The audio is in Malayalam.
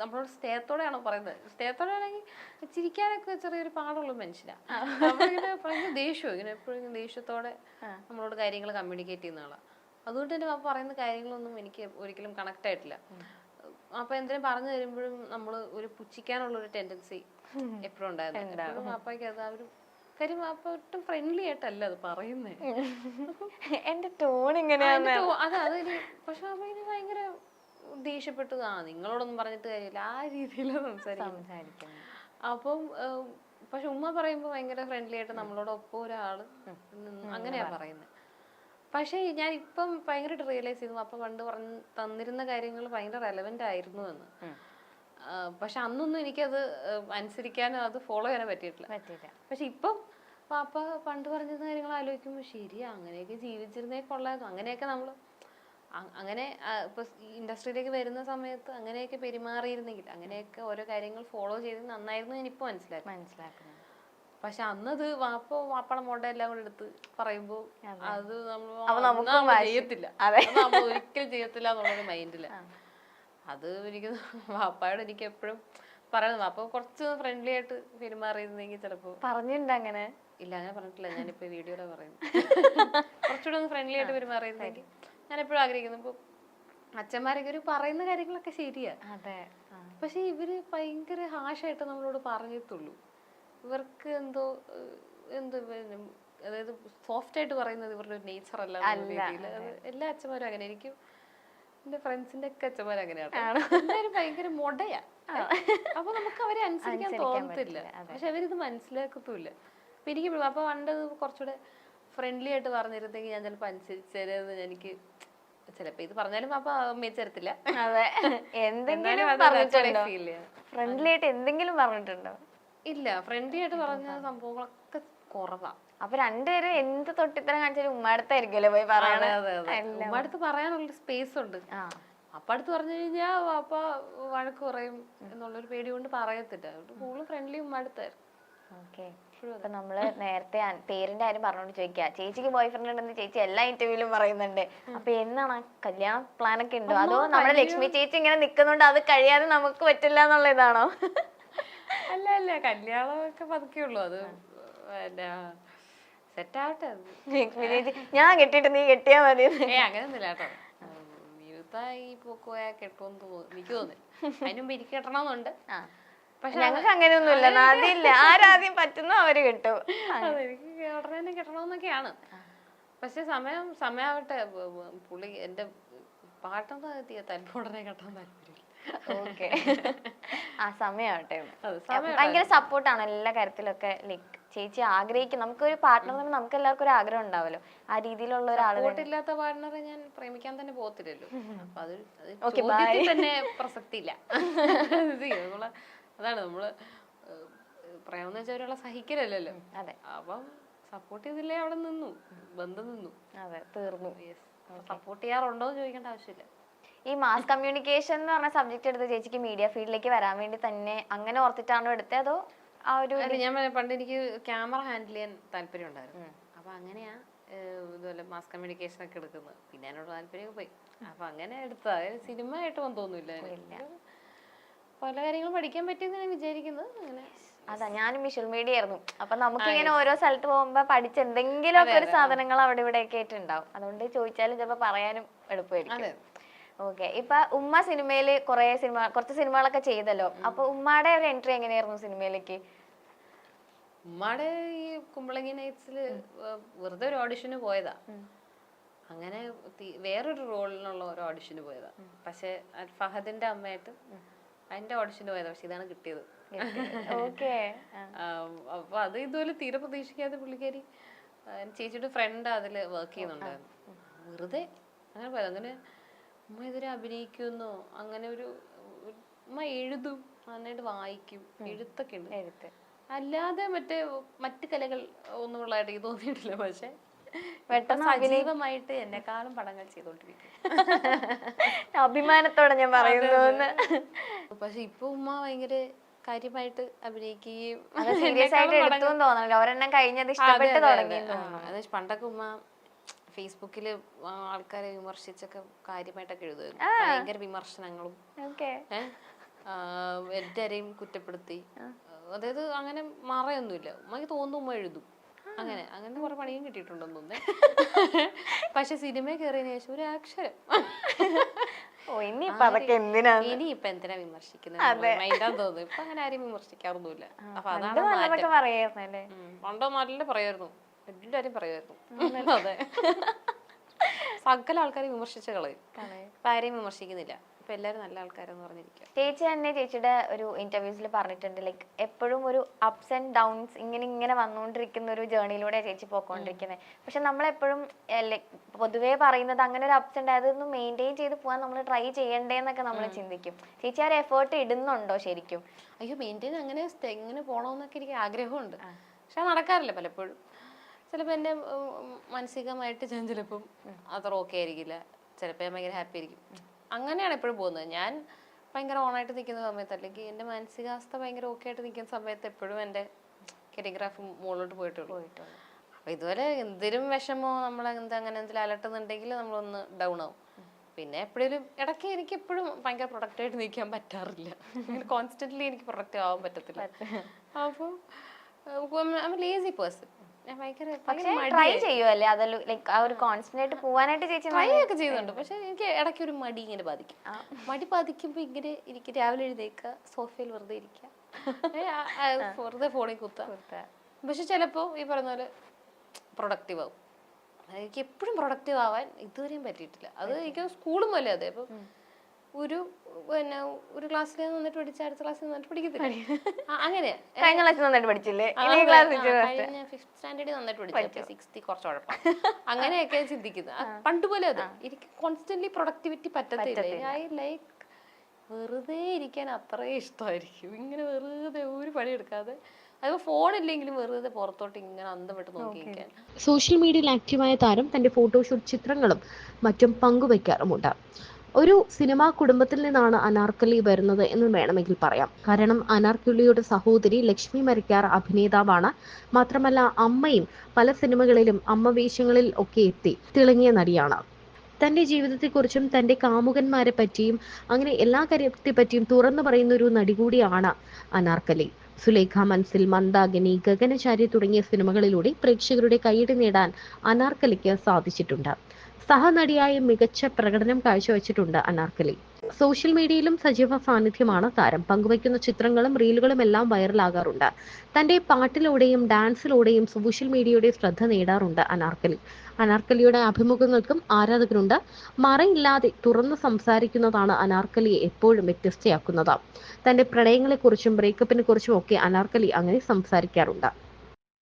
നമ്മളോട് സ്നേഹത്തോടെയാണോ പറയുന്നത്? സ്നേഹത്തോടെ ആണെങ്കിൽ ചിരിക്കാനൊക്കെ ചെറിയൊരു പാടുള്ള മനുഷ്യനാണ് ഭയങ്കര ദേഷ്യം ഇങ്ങനെ എപ്പോഴും ദേഷ്യത്തോടെ നമ്മളോട് കാര്യങ്ങൾ കമ്മ്യൂണിക്കേറ്റ് ചെയ്യുന്ന ആളാണ് അതുകൊണ്ട് തന്നെ പാപ്പ പറയുന്ന കാര്യങ്ങളൊന്നും എനിക്ക് ഒരിക്കലും കണക്ട് ആയിട്ടില്ല. അപ്പൊ എന്തിനും പറഞ്ഞു തരുമ്പോഴും നമ്മൾ ഒരു പുച്ഛിക്കാനുള്ള ഒരു ടെൻഡൻസി എപ്പോഴും ഉണ്ടായിരുന്നു. പാപ്പയ്ക്ക് അത് ആ ഒരു കാര്യം വാപ്പ ഒട്ടും ഫ്രണ്ട്ലി ആയിട്ടല്ല അത് പറയുന്നത് എന്റെ ടോൺ ഇങ്ങനെയാണ് അതെ അതൊരു പക്ഷെ അപ്പൊ ഭയങ്കര ദേഷ്യപ്പെട്ടു ആ നിങ്ങളോടൊന്നും പറഞ്ഞിട്ട് കാര്യമില്ല. ആ രീതിയിലാണ് സംസാരിക്കുന്നത്. സംസാരിക്കുന്നത്. അപ്പം പക്ഷെ ഉമ്മ പറയുമ്പോൾ ഭയങ്കര ഫ്രണ്ട്ലി ആയിട്ട് നമ്മളോടൊപ്പം ഒരാൾ നിന്ന് അങ്ങനെയാ പറയുന്നത് പക്ഷേ ഞാൻ ഇപ്പം ഭയങ്കരമായിട്ട് റിയലൈസ് ചെയ്തു. അപ്പൊ പണ്ട് പറഞ്ഞ് തന്നിരുന്ന കാര്യങ്ങൾ ഭയങ്കര റെലവെന്റ് ആയിരുന്നു എന്ന്. പക്ഷെ അന്നൊന്നും എനിക്കത് അനുസരിക്കാനോ അത് ഫോളോ ചെയ്യാനോ പറ്റിയിട്ടില്ല. പറ്റില്ല പക്ഷെ ഇപ്പം പാപ്പ പണ്ട് പറഞ്ഞിരുന്ന കാര്യങ്ങൾ ആലോചിക്കുമ്പോൾ ശരിയാ അങ്ങനെയൊക്കെ ജീവിച്ചിരുന്നേ കൊള്ളായിരുന്നു അങ്ങനെയൊക്കെ നമ്മൾ അങ്ങനെ ഇപ്പൊ ഇൻഡസ്ട്രിയിലേക്ക് വരുന്ന സമയത്ത് അങ്ങനെയൊക്കെ പെരുമാറിയിരുന്നെങ്കിൽ അങ്ങനെയൊക്കെ ഓരോ കാര്യങ്ങൾ ഫോളോ ചെയ്ത് നന്നായിരുന്നു ഞാൻ ഇപ്പോൾ മനസ്സിലാക്കി മനസ്സിലാക്കുന്നത് പക്ഷെ അന്നത് വാപ്പ വാപ്പള മോഡ എല്ലാം കൂടെ എടുത്ത് പറയുമ്പോ അത്. നമ്മൾ. ചെയ്യത്തില്ല. ഒരിക്കലും ചെയ്യത്തില്ല എന്നുള്ളൊരു മൈൻഡിൽ. അത് എനിക്ക് വാപ്പയോട് എനിക്ക് എപ്പോഴും പറയുന്നത് വാപ്പ കുറച്ച് ഫ്രണ്ട്ലി ആയിട്ട് പെരുമാറിയിരുന്നെങ്കിൽ ചിലപ്പോ പറഞ്ഞിട്ടുണ്ട് അങ്ങനെ. ഇല്ല അങ്ങനെ പറഞ്ഞിട്ടില്ല. ഞാനിപ്പോ വീഡിയോയിലെ പറയുന്നത് കുറച്ചുകൂടെ ഒന്ന് ഫ്രണ്ട്ലി ആയിട്ട് പെരുമാറിയിരുന്നെങ്കിൽ ഞാൻ എപ്പോഴും ആഗ്രഹിക്കുന്നു. ഇപ്പൊ അച്ഛന്മാരൊക്കെ ഒരു പറയുന്ന കാര്യങ്ങളൊക്കെ ശരിയാ. അതെ. പക്ഷെ ഇവർ ഭയങ്കര ഹാഷായിട്ട് നമ്മളോട് പറഞ്ഞെത്തുള്ളൂ ഇവർക്ക് എന്തോ എന്തോ അതായത് സോഫ്റ്റ് ആയിട്ട് പറയുന്നത് ഇവരുടെ ഒരു നേച്ചർ അല്ല എല്ലാ അച്ഛന്മാരും അങ്ങനെ എനിക്കും എന്റെ ഫ്രണ്ട്സിന്റെ ഒക്കെ അച്ഛന്മാർ അങ്ങനെയാണ് എല്ലാവരും ഭയങ്കര മൊടയാ. അപ്പൊ നമുക്ക് അവരെ അനുസരിക്കാൻ തോന്നത്തില്ല. പക്ഷെ അവരിത് മനസ്സിലാക്കത്തുമില്ല. അപ്പൊ എനിക്ക് അപ്പൊ പണ്ട് കുറച്ചുകൂടെ ഫ്രണ്ട്ലി ആയിട്ട് പറഞ്ഞിരുന്നെങ്കിൽ ഞാൻ ചിലപ്പോൾ അനുസരിച്ചതെന്ന് എനിക്ക് ചിലപ്പോ ഇത് പറഞ്ഞാലും അപ്പൊ അമ്മയച്ചരത്തില്ല അതെ. എന്തെങ്കിലും പറഞ്ഞിട്ടുണ്ടോ? ഫ്രണ്ട്ലി ആയിട്ട് എന്തെങ്കിലും പറഞ്ഞിട്ടുണ്ടോ? ഇല്ല ഫ്രണ്ട്ലി ആയിട്ട് പറഞ്ഞ സംഭവങ്ങളൊക്കെ കുറവാ. അപ്പൊ രണ്ടുപേരും എന്ത് തൊട്ടിത്തരം കാണിച്ചാലും ഉമ്മടുത്തായിരിക്കുമല്ലോ പോയി പറയണേ ഉമ്മടുത്ത് പറയാനുള്ള സ്പേസ് ഉണ്ട്. അപ്പൊ അപ്പ അടുത്ത് പറഞ്ഞു കഴിഞ്ഞാൽ വാപ്പ വഴക്ക് കുറയും എന്നുള്ളൊരു പേടി കൊണ്ട് പറയത്തില്ല. അതുകൊണ്ട് കൂടുതൽ ഫ്രണ്ട്ലി ഉമ്മടുത്തായിരുന്നു ഓക്കെ ഇപ്പൊ നമ്മൾ നേരത്തെ പേരിന്റെ കാര്യം പറഞ്ഞോണ്ട് ചോദിക്കുക ചേച്ചിക്ക് ബോയ് ഫ്രണ്ട് ഉണ്ടെന്ന് ചേച്ചി എല്ലാ ഇന്റർവ്യൂലും പറയുന്നുണ്ട്. അപ്പൊ എന്നാണ് കല്യാണ പ്ലാൻ ഒക്കെ ഉണ്ടോ? അതോ നമ്മുടെ ലക്ഷ്മി ചേച്ചി ഇങ്ങനെ നിക്കുന്നോണ്ട് അത് കഴിയാതെ നമുക്ക് പറ്റില്ല എന്നുള്ള ഇതാണോ അല്ല അല്ല. കല്യാണമൊക്കെ പതുക്കെ ഉള്ളൂ. അത് പിന്നെ സെറ്റ് ആവട്ടെ. അത് ലക്ഷ്മി ചേച്ചി ഞാൻ കെട്ടിട്ട് നീ കെട്ടിയാ മതി. ഏ അങ്ങനെയൊന്നുമില്ല കേട്ടോ. യൂത്തായി പോക്കോയാ കെട്ടുമെന്ന് തോന്നുന്നു എനിക്ക് തോന്നുന്നു അതിനുമ്പ് എനിക്ക് കെട്ടണമെന്നുണ്ട്. ആ. പക്ഷെ ഞങ്ങൾക്ക് അങ്ങനെയൊന്നുമില്ല. ആദ്യമില്ല ആരാദ്യം പറ്റുന്നോ അവർ കിട്ടും. എനിക്ക് ഉടനെ തന്നെ കിട്ടണമെന്നൊക്കെയാണ്. പക്ഷെ സമയം സമയാവട്ടെ പുള്ളി എന്റെ പാട്ടെന്ന് എത്തിയ തലപ്പ് ഉടനെ കിട്ടാൻ താല്പര്യമില്ല. ഓക്കെ. ആ സമയാവട്ടെ സമയം ഭയങ്കര സപ്പോർട്ടാണ് എല്ലാ കാര്യത്തിലൊക്കെ. ലൈക്ക് ചേച്ചി ആഗ്രഹിക്കും. നമുക്കൊരു പാർട്ട്ണർ നമുക്ക് എല്ലാവർക്കും ഒരു ആഗ്രഹം ഉണ്ടാവല്ലോ. ആ രീതിയിലുള്ള ഒരാൾ ഇല്ലാത്ത പാർട്ണറെ ഞാൻ പ്രേമിക്കാൻ തന്നെ പോകത്തില്ലല്ലോ. അപ്പൊ അത് തന്നെ പ്രസക്തി ഇല്ല അതാണ് നമ്മൾ പറയാമെന്ന് വെച്ചാൽ ഒരാളെ സഹിക്കലല്ലോ അതെ. അപ്പം സപ്പോർട്ട് ചെയ്തില്ലേ അവിടെ നിന്നു ബന്ധം നിന്നു. അതെ തീർന്നു. സപ്പോർട്ട് ചെയ്യാറുണ്ടോ എന്ന് ചോദിക്കേണ്ട ആവശ്യമില്ല. ഈ മാസ് കമ്മ്യൂണിക്കേഷൻ എന്ന് പറഞ്ഞ സബ്ജക്ട് എടുത്ത് ചേച്ചിക്ക് മീഡിയ ഫീൽഡിലേക്ക് വരാൻ വേണ്ടി തന്നെ അങ്ങനെ ഓർത്തിട്ടാണോ എടുത്തത് അതോ ആ ഒരു ഞാൻ പണ്ട് എനിക്ക് ക്യാമറ ഹാൻഡിൽ ചെയ്യാൻ താല്പര്യം ഉണ്ടായിരുന്നു. അപ്പൊ അങ്ങനെയാ ഇതുപോലെ മാസ് കമ്മ്യൂണിക്കേഷൻ ഒക്കെ എടുക്കുന്നത്. പിന്നെ എന്നോട് താല്പര്യം പോയി. അപ്പൊ അങ്ങനെ എടുത്താ സിനിമ ആയിട്ട് തോന്നുന്നില്ല പല കാര്യങ്ങളും പഠിക്കാൻ പറ്റിയെന്ന് ഞാൻ വിചാരിക്കുന്നത്. അങ്ങനെ അതാ ഞാനും വിഷ്വൽ മീഡിയ ആയിരുന്നു. അപ്പൊ നമുക്ക് ഇങ്ങനെ ഓരോ സ്ഥലത്ത് പോകുമ്പോ പഠിച്ച എന്തെങ്കിലും ഒക്കെ ഒരു സാധനങ്ങൾ അവിടെ ഇവിടെ ഒക്കെ ആയിട്ട് ഉണ്ടാവും അതുകൊണ്ട് ചോദിച്ചാലും ചിലപ്പോ പറയാനും എളുപ്പമായിരിക്കും. ഓക്കെ ഇപ്പൊ ഉമ്മ സിനിമയിൽ കൊറേ സിനിമ കുറച്ച് സിനിമകളൊക്കെ ചെയ്തല്ലോ. അപ്പൊ ഉമ്മയുടെ ഒരു എൻട്രി എങ്ങനെയായിരുന്നു സിനിമയിലേക്ക്? ഉമ്മയുടെ ഈ കുമ്പളങ്ങി നൈറ്റ്സിൽ വെറുതെ ഒരു ഓഡിഷന് പോയതാ. അങ്ങനെ വേറൊരു റോളിനുള്ള ഒരു ഓഡിഷന് പോയതാ. പക്ഷെ ഫഹദിന്റെ അമ്മയായിട്ട് അതിന്റെ ഓഡിഷന് പോയത് പക്ഷെ ഇതാണ് കിട്ടിയത്. അപ്പൊ അത് ഇതുപോലെ തീരെ പ്രതീക്ഷിക്കാതെ പുള്ളിക്കാരി ചേച്ചിയുടെ ഫ്രണ്ട് അതിൽ വർക്ക് ചെയ്യുന്നുണ്ടായിരുന്നു വെറുതെ അങ്ങനെ പോയത് അങ്ങനെ ഉമ്മ ഇതുവരെ അഭിനയിക്കുന്നു അങ്ങനെ ഒരു അമ്മ ഉമ്മ എഴുതും നന്നായിട്ട് വായിക്കും എഴുത്തൊക്കെ ഉണ്ട്. അല്ലാതെ മറ്റേ മറ്റു കലകൾ ഒന്നും ഉള്ളതായിട്ട് എനിക്ക് തോന്നിയിട്ടില്ല പക്ഷെ പെട്ടെന്ന് സജീവമായിട്ട് എന്നെക്കാളും പടങ്ങൾ ചെയ്തോണ്ടിരിക്കും. അഭിമാനത്തോടെ ഞാൻ പറയുന്നു പക്ഷെ ഇപ്പൊ ഉമ്മ ഭയങ്കര കാര്യമായിട്ട് അഭിനയിക്കുകയും സീരിയസ് ആയിട്ട് എടുത്തു തോന്നണല്ലോ. ഒരെണ്ണം കഴിഞ്ഞത് ഇഷ്ടപ്പെട്ട് തുടങ്ങി. അത് പണ്ടൊക്കെ ഉമ്മ ഫേസ്ബുക്കിൽ ആൾക്കാരെ വിമർശിച്ചൊക്കെ കാര്യമായിട്ടൊക്കെ എഴുതുമായിരുന്നു. ഭയങ്കര വിമർശനങ്ങളും. എല്ലാരെയും കുറ്റപ്പെടുത്തി. അതായത് അങ്ങനെ മറയൊന്നുമില്ല. ഉമ്മക്ക് തോന്നുന്നു ഉമ്മ എഴുതും. അങ്ങനെ അങ്ങനെ കുറെ പണിയും കിട്ടിയിട്ടുണ്ടെന്ന് തോന്നുന്നു. പക്ഷെ സിനിമ കയറിയതിനു ശേഷം ഒരു അക്ഷരം. ഓ ഇനിയിപ്പൊ അതൊക്കെ എന്തിനാണ് ഇനി ഇപ്പൊ എന്തിനാ വിമർശിക്കുന്നത്? തോന്നുന്നു. ഇപ്പൊ അങ്ങനെ ആരും വിമർശിക്കാറൊന്നുമില്ല. അപ്പൊ അതാണ് പണ്ട് നല്ല പറയായിരുന്നു. എല്ലാരും പറയുമായിരുന്നു അതെ. സകല ആൾക്കാരെ വിമർശിച്ച കളയും ആരെയും വിമർശിക്കുന്നില്ല. ഇപ്പൊ എല്ലാരും നല്ല ആൾക്കാരെന്ന് പറഞ്ഞിരിക്കുക ചേച്ചി തന്നെ ചേച്ചിയുടെ ഒരു ഇന്റർവ്യൂസിൽ പറഞ്ഞിട്ടുണ്ട്. ലൈക്ക് എപ്പോഴും ഒരു അപ്സ് ആൻഡ് ഡൗൺസ് ഇങ്ങനെ ഇങ്ങനെ വന്നുകൊണ്ടിരിക്കുന്ന ഒരു ജേർണിയിലൂടെ ചേച്ചി പോയിക്കൊണ്ടിരിക്കുന്നത് പക്ഷെ നമ്മളെപ്പോഴും ലൈക്ക് പൊതുവേ പറയുന്നത് അങ്ങനെ ഒരു അപ്സ് ഉണ്ട് അതൊന്ന് മെയിന്റെയിൻ ചെയ്ത് പോകാൻ നമ്മൾ ട്രൈ ചെയ്യണ്ടേന്നൊക്കെ നമ്മൾ ചിന്തിക്കും. ചേച്ചി ആ ഒരു എഫേർട്ട് ഇടുന്നുണ്ടോ ശരിക്കും? അയ്യോ മെയിന്റെയിൻ അങ്ങനെ എങ്ങനെ പോകണമെന്നൊക്കെ എനിക്ക് ആഗ്രഹമുണ്ട്. പക്ഷെ നടക്കാറില്ല പലപ്പോഴും. ചിലപ്പോൾ എന്റെ മാനസികമായിട്ട് ഞാൻ ചിലപ്പം അത്ര ഓക്കെ ആയിരിക്കില്ല. ചിലപ്പോൾ ഞാൻ ഭയങ്കര ഹാപ്പി ആയിരിക്കും. അങ്ങനെയാണ് എപ്പോഴും പോകുന്നത്. ഞാൻ ഭയങ്കര ഓണായിട്ട് നിൽക്കുന്ന സമയത്ത് അല്ലെങ്കിൽ എന്റെ മാനസികാവസ്ഥ ഭയങ്കര ഓക്കെ ആയിട്ട് നിൽക്കുന്ന സമയത്ത് എപ്പോഴും എന്റെ കരിഗ്രാഫ് മുകളിലോട്ട് പോയിട്ടുള്ളൂ. അപ്പോൾ ഇതുവരെ എന്തിനും വിഷമോ നമ്മൾ എന്താ അങ്ങനെ എന്തെങ്കിലും അലട്ടുന്നുണ്ടെങ്കിൽ നമ്മളൊന്ന് ഡൗൺ ആവും. പിന്നെ എപ്പോഴും ഇടയ്ക്ക് എനിക്ക് എപ്പോഴും ഭയങ്കര പ്രൊഡക്റ്റായിട്ട് നിൽക്കാൻ പറ്റാറില്ല. കോൺസ്റ്റന്റ്ലി എനിക്ക് പ്രൊഡക്റ്റ് ആവാൻ പറ്റത്തില്ല. അപ്പോൾ ലേസി പേഴ്സൺ ട്രൈ ചെയ്യുമല്ലേ അതല്ല ലൈക്ക് ആ ഒരു കോൺസെൻട്രേറ്റ് പോവാനായിട്ട് ചേച്ചി ട്രൈ ഒക്കെ ചെയ്യുന്നുണ്ട്. പക്ഷെ എനിക്ക് ഇടയ്ക്ക് ഒരു മടി ഇങ്ങനെ ബാധിക്കും. മടി ബാധിക്കുമ്പോൾ ഇങ്ങനെ എനിക്ക് രാവിലെ എഴുതേക്ക സോഫയിൽ വെറുതെ ഇരിക്കുക. വെറുതെ ഫോണിൽ കുത്ത പക്ഷെ ചിലപ്പോൾ ഈ പറഞ്ഞ പോലെ പ്രൊഡക്റ്റീവ് ആവും. എനിക്ക് എപ്പോഴും പ്രൊഡക്റ്റീവ് ആവാൻ ഇതുവരെയും പറ്റിയിട്ടില്ല. അത് എനിക്ക് സ്കൂളും പോലെ അതെ. അപ്പം ഒരു പിന്നെ ഒരു ക്ലാസ്സിൽ നിന്നിട്ട് പഠിച്ച അടുത്ത ക്ലാസ്സിൽ നിന്നിട്ട് പഠിക്കത്തില്ല? അങ്ങനെ. കഴിഞ്ഞ ക്ലാസ്സിൽ നന്നായിട്ട് പഠിച്ചില്ലേ? കഴിഞ്ഞ ഫിഫ്ത് സ്റ്റാൻഡേർഡിൽ നന്നായിട്ട് പഠിച്ചു. സിക്സ്തി കുറച്ച് കുഴപ്പം. അങ്ങനെയൊക്കെ ചിന്തിക്കുന്നത് പണ്ട് പോലെ അത്. എനിക്ക് കോൺസ്റ്റന്റ്ലി പ്രൊഡക്ടിവിറ്റി പറ്റത്തില്ല? ഐ ലൈക്ക് വെറുതെ ഇരിക്കാൻ അത്രേ ഇഷ്ടമായിരിക്കും. ഇങ്ങനെ വെറുതെ ഒരു പണി എടുക്കാതെ. അതിപ്പോ ഫോൺ ഇല്ലെങ്കിലും വെറുതെ പുറത്തോട്ട് ഇങ്ങനെ അന്തം വിട്ട് നോക്കിയിരിക്കാൻ സോഷ്യൽ മീഡിയയിൽ ആക്റ്റീവായ താരം തന്റെ ഫോട്ടോഷൂട്ട് ചിത്രങ്ങളും മറ്റും പങ്കുവയ്ക്കാറുമുണ്ട് ഒരു സിനിമാ കുടുംബത്തിൽ നിന്നാണ് അനാർക്കലി വരുന്നത് എന്ന് വേണമെങ്കിൽ പറയാം. കാരണം അനാർക്കലിയുടെ സഹോദരി ലക്ഷ്മി മരിക്കാർ അഭിനേതാവാണ്. മാത്രമല്ല അമ്മയും പല സിനിമകളിലും അമ്മ വേഷങ്ങളിൽ ഒക്കെ എത്തി തിളങ്ങിയ നടിയാണ്. തന്റെ ജീവിതത്തെക്കുറിച്ചും തന്റെ കാമുകന്മാരെ പറ്റിയും അങ്ങനെ എല്ലാ കാര്യത്തെ പറ്റിയും തുറന്നു പറയുന്ന ഒരു നടി കൂടിയാണ് അനാർക്കലി. സുലേഖ മൻസിൽ മന്ദാകിനി ഗഗനചാരി തുടങ്ങിയ സിനിമകളിലൂടെ പ്രേക്ഷകരുടെ കൈയടി നേടാൻ അനാർക്കലിക്ക് സാധിച്ചിട്ടുണ്ട്. സഹനടിയായ മികച്ച പ്രകടനം കാഴ്ചവെച്ചിട്ടുണ്ട് അനാർക്കലി. സോഷ്യൽ മീഡിയയിലും സജീവ സാന്നിധ്യമാണ് താരം. പങ്കുവയ്ക്കുന്ന ചിത്രങ്ങളും റീലുകളും എല്ലാം വൈറലാകാറുണ്ട്. തന്റെ പാട്ടിലൂടെയും ഡാൻസിലൂടെയും സോഷ്യൽ മീഡിയയുടെ ശ്രദ്ധ നേടാറുണ്ട് അനാർക്കലി. അനാർക്കലിയുടെ അഭിമുഖങ്ങൾക്കും ആരാധകരുണ്ട്. മറയില്ലാതെ തുറന്ന് സംസാരിക്കുന്നതാണ് അനാർക്കലിയെ എപ്പോഴും വ്യത്യസ്തയാക്കുന്നത്. തന്റെ പ്രണയങ്ങളെക്കുറിച്ചും ബ്രേക്കപ്പിനെ കുറിച്ചും ഒക്കെ അനാർക്കലി അങ്ങനെ സംസാരിക്കാറുണ്ട്.